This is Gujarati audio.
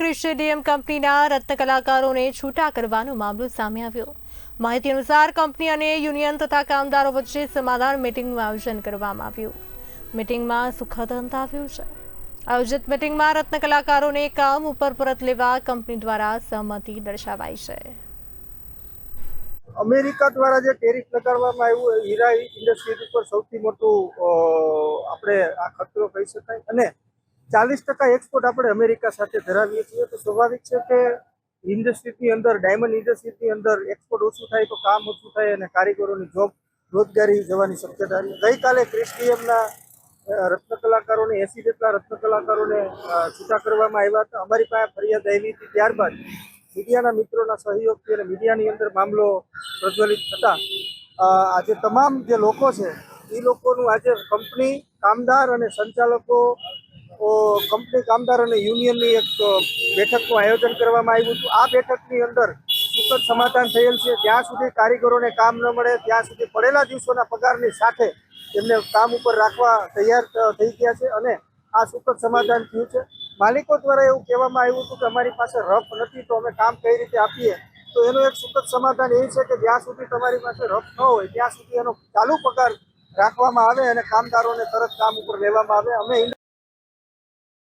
ક્રિસ્ટેડિયમ કંપનીના રત્ન છૂટા કરવાનો મામલો સામે આવ્યો. માહિતી અનુસાર કંપની અને યુનિયન તથા કામદારો વચ્ચે સમાધાન મિટિંગનું આયોજન કરવામાં આવ્યું. મિટિંગમાં સુખદ અંત આવ્યો છે. આયોજિત મિટિંગમાં રત્ન કામ ઉપર પરત લેવા કંપની દ્વારા સહમતિ દર્શાવાઈ છે. અમેરિકા દ્વારા જે ટેરિફ લગાડવામાં આવ્યું હીરા ઇન્ડસ્ટ્રી ઉપર સૌથી મોટું આપણે આ ખતરો કહી શકાય. અને ચાલીસ ટકા એક્સપોર્ટ આપણે અમેરિકા સાથે ધરાવીએ છીએ. તો સ્વાભાવિક છે કે ઇન્ડસ્ટ્રીની અંદર ડાયમંડ ઇન્ડસ્ટ્રીની અંદર એક્સપોર્ટ ઓછું થાય તો કામ ઓછું થાય અને કારીગરોની જોબ રોજગારી જવાની શક્યતા ગઈકાલે ક્રિસ્ટીએમના રત્નકલાકારોને એસી જેટલા રત્ન કલાકારોને અ, છૂટા કરવામાં આવ્યા હતા. અમારી પાસે ફરિયાદ આવી હતી ત્યારબાદ મીડિયાના મિત્રોના સહયોગથી અને મીડિયાની અંદર મામલો પ્રજ્વલિત થતા આજે તમામ જે લોકો છે એ લોકોનું આજે કંપની કામદાર અને સંચાલકો કંપની કામદાર અને યુનિયનની એક બેઠકનું આયોજન કરવામાં આવ્યું હતું. આ બેઠકની અંદર સુખદ સમાધાન થયેલ છે. જ્યાં સુધી કારીગરોને કામ ન મળે, ત્યાં સુધી પડેલા દિવસોના પગારની સાથે તેમને કામ ઉપર રાખવા તૈયાર થઈ ગયા છે અને આ સુખદ સમાધાન થયું છે. માલિકો દ્વારા એવું કહેવામાં આવ્યું હતું કે અમારી પાસે રફ નથી, તો અમે કામ કઈ રીતે આપીએ? તો એનું એક સુખદ સમાધાન એ છે કે જ્યાં સુધી તમારી પાસે રફ ન હોય, ત્યાં સુધી એનો ચાલુ પગાર રાખવામાં આવે અને કામદારોને તરત કામ ઉપર લેવામાં આવે. અમે